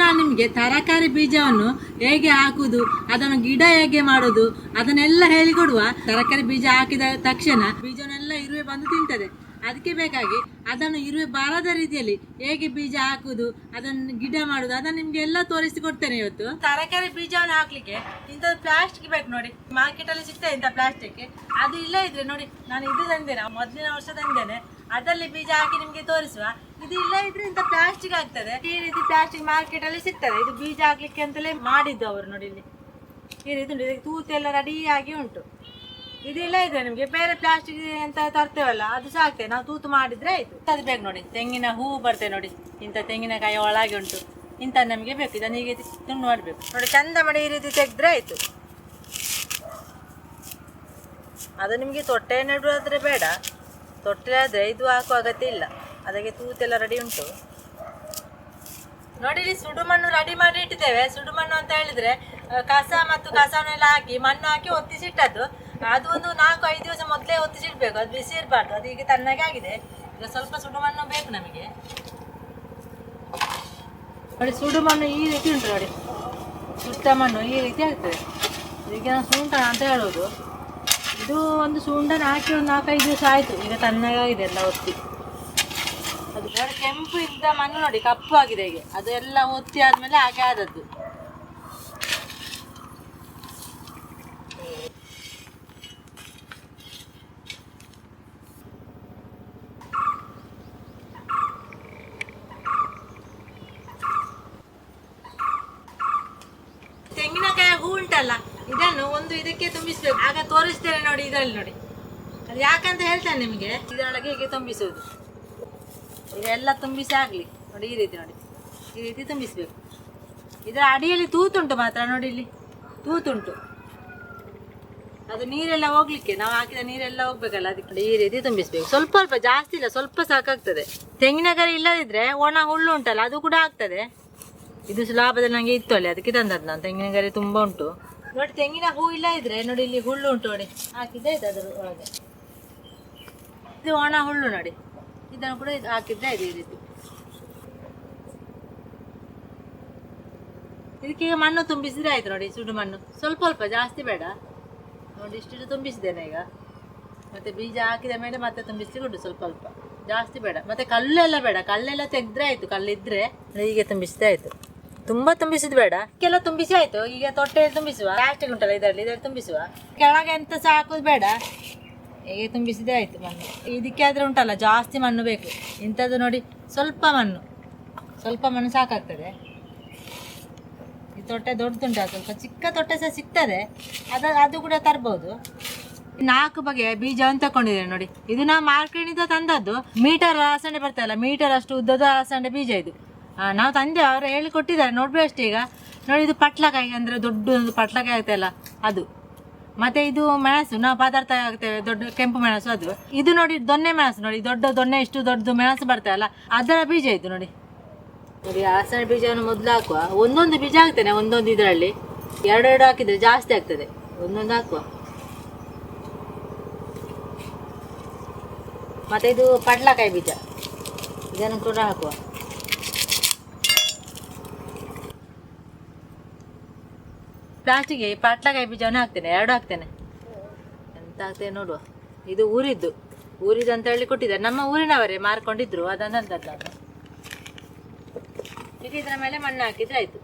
ನಾನು ನಿಮಗೆ ತರಕಾರಿ ಬೀಜವನ್ನು ಹೇಗೆ ಹಾಕುವುದು ಅದನ್ನು ಗಿಡ ಹೇಗೆ ಮಾಡುದು, ಅದನ್ನೆಲ್ಲ ಹೇಳಿಕೊಡುವ. ತರಕಾರಿ ಬೀಜ ಹಾಕಿದ ತಕ್ಷಣ ಬೀಜವನ್ನೆಲ್ಲ ಇರುವೆ ಬಂದು ತಿಂತದೆ. ಅದಕ್ಕೆ ಬೇಕಾಗಿ ಅದನ್ನು ಇರುವೆ ಬಾರದ ರೀತಿಯಲ್ಲಿ ಹೇಗೆ ಬೀಜ ಹಾಕುವುದು ಅದನ್ನು ಗಿಡ ಮಾಡುದು, ಅದನ್ನು ನಿಮ್ಗೆ ಎಲ್ಲ ತೋರಿಸಿ ಕೊಡ್ತೇನೆ ಇವತ್ತು. ತರಕಾರಿ ಬೀಜವನ್ನು ಹಾಕ್ಲಿಕ್ಕೆ ಇಂಥದ್ದು ಪ್ಲಾಸ್ಟಿಕ್ ಬೇಕು ನೋಡಿ. ಮಾರ್ಕೆಟ್ ಅಲ್ಲಿ ಸಿಗ್ತದೆ ಇಂಥ ಪ್ಲಾಸ್ಟಿಕ್ ಅದು ಇಲ್ಲ ಇದ್ರೆ ನೋಡಿ, ನಾನು ಇದು ತಂದೇನೆ, ಮೊದಲಿನ ವರ್ಷ ತಂದೇನೆ. ಅದರಲ್ಲಿ ಬೀಜ ಹಾಕಿ ನಿಮಗೆ ತೋರಿಸುವ. ಇದು ಇಲ್ಲ ಇದ್ರೆ ಇಂಥ ಪ್ಲಾಸ್ಟಿಕ್ ಆಗ್ತದೆ. ಈ ರೀತಿ ಪ್ಲಾಸ್ಟಿಕ್ ಮಾರ್ಕೆಟ್ ಅಲ್ಲಿ ಸಿಗ್ತದೆ. ಇದು ಬೀಜ ಹಾಕ್ಲಿಕ್ಕೆ ಅಂತಲೇ ಮಾಡಿದ್ದು ಅವರು ನೋಡಿ ಇಲ್ಲಿ. ಈ ರೀತಿ ಉಂಟು. ಇದಕ್ಕೆ ತೂತೆಲ್ಲ ರೆಡಿಯಾಗಿ ಉಂಟು. ಇದಿಲ್ಲ ಇದೆ ನಿಮಗೆ ಬೇರೆ ಪ್ಲಾಸ್ಟಿಕ್ ಅಂತ ತರ್ತೇವಲ್ಲ, ಅದು ಸಾಕ್ತೇವೆ. ನಾವು ತೂತು ಮಾಡಿದ್ರೆ ಆಯ್ತು. ಅದು ಬೇಕು ನೋಡಿ. ತೆಂಗಿನ ಹೂವು ಬರ್ತೇವೆ ನೋಡಿ. ಇಂಥ ತೆಂಗಿನಕಾಯಿ ಒಳಗೆ ಉಂಟು. ಇಂಥ ನಮಗೆ ಬೇಕು. ಇದನ್ನು ರೀತಿ ತುಂಡು ಮಾಡಬೇಕು. ನೋಡಿ, ಚಂದ ಮಾಡಿ ಈ ರೀತಿ ತೆಗೆದ್ರೆ ಆಯ್ತು. ಅದು ನಿಮಗೆ ತೊಟ್ಟೆ ನೆಡುವುದಾದ್ರೆ ಬೇಡ. ತೊಟ್ಟೆ ಆದರೆ ಇದು ಹಾಕುವ ಅಗತ್ಯ ಇಲ್ಲ. ಅದಕ್ಕೆ ತೂತೆಲ್ಲ ರೆಡಿ ಉಂಟು. ನೋಡಿ, ಇಲ್ಲಿ ಸುಡು ಮಣ್ಣು ರೆಡಿ ಮಾಡಿ ಇಟ್ಟಿದ್ದೇವೆ. ಸುಡು ಮಣ್ಣು ಅಂತ ಹೇಳಿದ್ರೆ ಕಸ ಮತ್ತು ಕಸವನ್ನೆಲ್ಲ ಹಾಕಿ, ಮಣ್ಣು ಹಾಕಿ ಒತ್ತಿಸಿಟ್ಟದ್ದು. ಅದು ಒಂದು ನಾಲ್ಕು, ಐದು ದಿವಸ ಮೊದಲೇ ಒತ್ತಿಸಿಡ್ಬೇಕು. ಅದು ಬಿಸಿ ಇರಬಾರ್ದು. ಅದು ಈಗ ತಣ್ಣಗೆ ಆಗಿದೆ. ಈಗ ಸ್ವಲ್ಪ ಸುಡು ಮಣ್ಣು ಬೇಕು ನಮಗೆ. ನೋಡಿ, ಸುಡು ಮಣ್ಣು ಈ ರೀತಿ ಉಂಟು ನೋಡಿ. ಸುಟ್ಟ ಮಣ್ಣು ಈ ರೀತಿ ಆಗ್ತದೆ. ಈಗ ಸುಂಟ ಅಂತ ಹೇಳೋದು ಇದು ಒಂದು ಸುಂಡನ ಹಾಕಿ ಒಂದು ನಾಲ್ಕೈದು ದಿವಸ ಆಯಿತು. ಈಗ ತಣ್ಣಗಾಗಿದೆ ಎಲ್ಲ ಒತ್ತಿ. ಅದು ನೋಡಿ ಕೆಂಪು ಇದ್ದ ಮಣ್ಣು ನೋಡಿ, ಕಪ್ಪು ಆಗಿದೆ ಹೀಗೆ ಅದು ಎಲ್ಲ ಒತ್ತಿ ಆದಮೇಲೆ ಹಾಗೆ ಆದದ್ದು. ತೆಂಗಿನಕಾಯಿ ಹೂ ಉಂಟಲ್ಲ? ಇದನ್ನು ಒಂದು ಇದಕ್ಕೆ ತುಂಬಿಸ್ಬೇಕು. ಆಗ ತೋರಿಸ್ತೇನೆ ನೋಡಿ ಇದರಲ್ಲಿ ನೋಡಿ. ಅದು ಯಾಕಂತ ಹೇಳ್ತೇನೆ ನಿಮಗೆ. ಇದರೊಳಗೆ ಹೀಗೆ ತುಂಬಿಸುವುದು. ಇದೆಲ್ಲ ತುಂಬಿಸಿ ಆಗಲಿ. ನೋಡಿ ಈ ರೀತಿ ನೋಡಿ. ಈ ರೀತಿ ತುಂಬಿಸ್ಬೇಕು. ಇದರ ಅಡಿಯಲ್ಲಿ ತೂತುಂಟು ಮಾತ್ರ ನೋಡಿ ಇಲ್ಲಿ. ತೂತುಂಟು. ಅದು ನೀರೆಲ್ಲ ಹೋಗ್ಲಿಕ್ಕೆ. ನಾವು ಹಾಕಿದ ನೀರೆಲ್ಲ ಹೋಗ್ಬೇಕಲ್ಲ ಅದಕ್ಕೆ. ಈ ರೀತಿ ತುಂಬಿಸ್ಬೇಕು. ಸ್ವಲ್ಪ ಸ್ವಲ್ಪ, ಜಾಸ್ತಿ ಇಲ್ಲ, ಸ್ವಲ್ಪ ಸಾಕಾಗ್ತದೆ. ತೆಂಗಿನಕಾಯಿ ಇಲ್ಲದಿದ್ರೆ ಒಣ ಹುಲ್ಲು ಉಂಟಲ್ಲ, ಅದು ಕೂಡ ಆಗ್ತದೆ. ಇದು ಸುಲಭದಲ್ಲಿ ನನಗೆ ಇತ್ತು ಅಲ್ಲಿ, ಅದಕ್ಕೆ ತಂದದ್ದು ನಾನು. ತೆಂಗಿನಕಾಯಿ ತುಂಬ ಉಂಟು. ನೋಡಿ, ತೆಂಗಿನ ಹೂ ಇಲ್ಲ ಇದ್ರೆ ನೋಡಿ, ಇಲ್ಲಿ ಹುಳ್ಳು ಉಂಟು ನೋಡಿ. ಹಾಕಿದ್ದೆ, ಇದು ಅದರ ಒಳಗೆ. ಇದು ಒಣ ಹುಳ್ಳು ನೋಡಿ. ಇದನ್ನು ಕೂಡ ಇದು ಹಾಕಿದ್ದೆ ಇದೆ ಈ ರೀತಿ. ಇದಕ್ಕೆ ಈಗ ಮಣ್ಣು ತುಂಬಿಸಿದ್ರೆ ಆಯ್ತು ನೋಡಿ, ಸುಡು ಮಣ್ಣು. ಸ್ವಲ್ಪ ಸ್ವಲ್ಪ, ಜಾಸ್ತಿ ಬೇಡ. ನೋಡಿ ಇಷ್ಟು ತುಂಬಿಸಿದ್ದೇನೆ ಈಗ. ಮತ್ತೆ ಬೀಜ ಹಾಕಿದ ಮೇಲೆ ಮತ್ತೆ ತುಂಬಿಸಿ ಕೊಡು ಸ್ವಲ್ಪ ಸ್ವಲ್ಪ. ಜಾಸ್ತಿ ಬೇಡ. ಮತ್ತೆ ಕಲ್ಲೆಲ್ಲ ಬೇಡ. ಕಲ್ಲೆಲ್ಲ ತೆಗೆದ್ರೆ ಆಯ್ತು. ಕಲ್ಲಿದ್ರೆ ಹೀಗೆ ತುಂಬಿಸಿದ್ರೆ ಆಯ್ತು. ತುಂಬಾ ತುಂಬಿಸಿದ್ ಬೇಡ. ಕೆಲ ತುಂಬಿಸಿ ಆಯ್ತು. ಈಗ ತೊಟ್ಟೆ ತುಂಬಿಸುವ. ಪ್ಲಾಸ್ಟಿಕ್ ಉಂಟಲ್ಲ ಇದರಲ್ಲಿ ಇದರಲ್ಲಿ ತುಂಬಿಸುವ. ಕೆಳಗೆ ಎಂತ ಸಹ ಹಾಕೋದು ಬೇಡ. ಹೀಗೆ ತುಂಬಿಸಿದ್ರೆ ಆಯ್ತು ಮಣ್ಣು. ಇದಕ್ಕೆ ಆದ್ರೆ ಉಂಟಲ್ಲ, ಜಾಸ್ತಿ ಮಣ್ಣು ಬೇಕು. ಇಂಥದ್ದು ನೋಡಿ, ಸ್ವಲ್ಪ ಮಣ್ಣು. ಸ್ವಲ್ಪ ಮಣ್ಣು ಸಾಕಾಗ್ತದೆ. ಈ ತೊಟ್ಟೆ ದೊಡ್ಡದುಂಟ ಸ್ವಲ್ಪ ಚಿಕ್ಕ ತೊಟ್ಟೆ ಸಹ ಸಿಗ್ತದೆ. ಅದ, ಅದು ಕೂಡ ತರ್ಬೋದು. ನಾಲ್ಕು ಬಗೆಯ ಬೀಜವನ್ನು ತಕೊಂಡಿದ್ದೇನೆ ನೋಡಿ. ಇದು ನಾವು ಮಾರ್ಕೆಟಿಂದ ತಂದದ್ದು ಮೀಟರ್ ಅಲಸಂಡೆ ಬರ್ತಲ್ಲ ಮೀಟರ್ ಅಷ್ಟು ಉದ್ದದ ಅಲಸಂಡೆ ಬೀಜ ಇದು. ನಾವು ತಂದೆ ಅವರು ಹೇಳಿಕೊಟ್ಟಿದ್ದಾರೆ, ನೋಡ್ಬೇಕು ಅಷ್ಟೇ ಈಗ. ನೋಡಿ, ಇದು ಪಟ್ಲಕಾಯಿ ಅಂದರೆ ದೊಡ್ಡ ಒಂದು ಪಟ್ಲಕಾಯಿ ಆಗ್ತಲ್ಲ ಅದು. ಮತ್ತು ಇದು ಮೆಣಸು, ನಾವು ಪದಾರ್ಥ ಆಗ್ತೇವೆ, ದೊಡ್ಡ ಕೆಂಪು ಮೆಣಸು ಅದು. ಇದು ನೋಡಿ ದೊನ್ನೆ ಮೆಣಸು ನೋಡಿ, ದೊಡ್ಡ ದೊನ್ನೆ ಇಷ್ಟು ದೊಡ್ಡದು ಮೆಣಸು ಬರ್ತಾಯಲ್ಲ ಅದರ ಬೀಜ ಇದು ನೋಡಿ. ನೋಡಿ ಆಸನ ಬೀಜವನ್ನು ಮೊದಲು ಹಾಕುವ. ಒಂದೊಂದು ಬೀಜ ಹಾಕ್ತೇನೆ ಒಂದೊಂದು ಇದರಲ್ಲಿ. ಎರಡೆರಡು ಹಾಕಿದರೆ ಜಾಸ್ತಿ ಆಗ್ತದೆ. ಒಂದೊಂದು ಹಾಕುವ. ಮತ್ತೆ ಇದು ಪಡ್ಲಕಾಯಿ ಬೀಜ. ಇದನ್ನು ಕೂಡ ಹಾಕುವ. ಪ್ಲಾಸ್ಟಿಕ್ಗೆ ಪಟ್ಲಕಾಯಿ ಬೀಜವನ್ನು ಹಾಕ್ತೇನೆ, ಎರಡು ಹಾಕ್ತೇನೆ. ಎಂತ ಹಾಕ್ತೇನೆ ನೋಡುವ. ಇದು ಊರಿದ್ದು. ಊರಿದ್ದು ಅಂತ ಹೇಳಿ ಕೊಟ್ಟಿದ್ದಾರೆ. ನಮ್ಮ ಊರಿನವರೇ ಮಾರ್ಕೊಂಡಿದ್ರು ಅದನ್ನು ತಂದದ್ದು ಈಗ ಇದರ ಮೇಲೆ ಮಣ್ಣು ಹಾಕಿದ್ರೆ ಆಯ್ತು.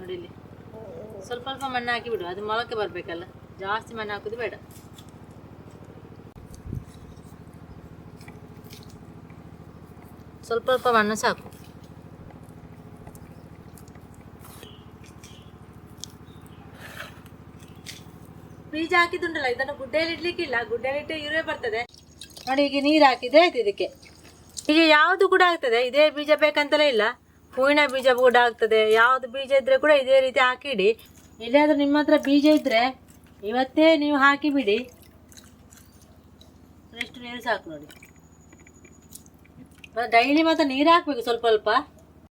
ನೋಡಿ ಸ್ವಲ್ಪ ಸ್ವಲ್ಪ ಮಣ್ಣು ಹಾಕಿ ಬಿಡು, ಅದು ಮೊಳಕೆ ಬರಬೇಕಲ್ಲ. ಜಾಸ್ತಿ ಮಣ್ಣು ಹಾಕೋದು ಬೇಡ. ಸ್ವಲ್ಪ ಸ್ವಲ್ಪ ಮಣ್ಣು ಸಾಕು. ಬೀಜ ಹಾಕಿದುಂಟಲ್ಲ ಇದನ್ನು ಗುಡ್ಡೆಯಲ್ಲಿ ಇಡ್ಲಿಕ್ಕಿಲ್ಲ. ಗುಡ್ಡೆಯಲ್ಲಿ ಇಟ್ಟು ಇರುವೆ ಬರ್ತದೆ. ನೋಡಿ, ಈಗ ನೀರು ಹಾಕಿದ್ರೆ ಆಯ್ತು ಇದಕ್ಕೆ. ಈಗ ಯಾವುದು ಕೂಡ ಆಗ್ತದೆ, ಇದೇ ಬೀಜ ಬೇಕಂತಲೇ ಇಲ್ಲ. ಹೂವಿನ ಬೀಜ ಕೂಡ ಆಗ್ತದೆ. ಯಾವುದು ಬೀಜ ಇದ್ರೆ ಕೂಡ ಇದೇ ರೀತಿ ಹಾಕಿಡಿ. ಎಲ್ಲಿಯಾದ್ರೂ ನಿಮ್ಮ ಹತ್ರ ಬೀಜ ಇದ್ರೆ ಇವತ್ತೇ ನೀವು ಹಾಕಿ ಬಿಡಿ ಎಷ್ಟು ನೀರು ಸಾಕು ನೋಡಿ. ಡೈಲಿ ಮಾತ್ರ ನೀರು ಹಾಕಬೇಕು ಸ್ವಲ್ಪ ಸ್ವಲ್ಪ.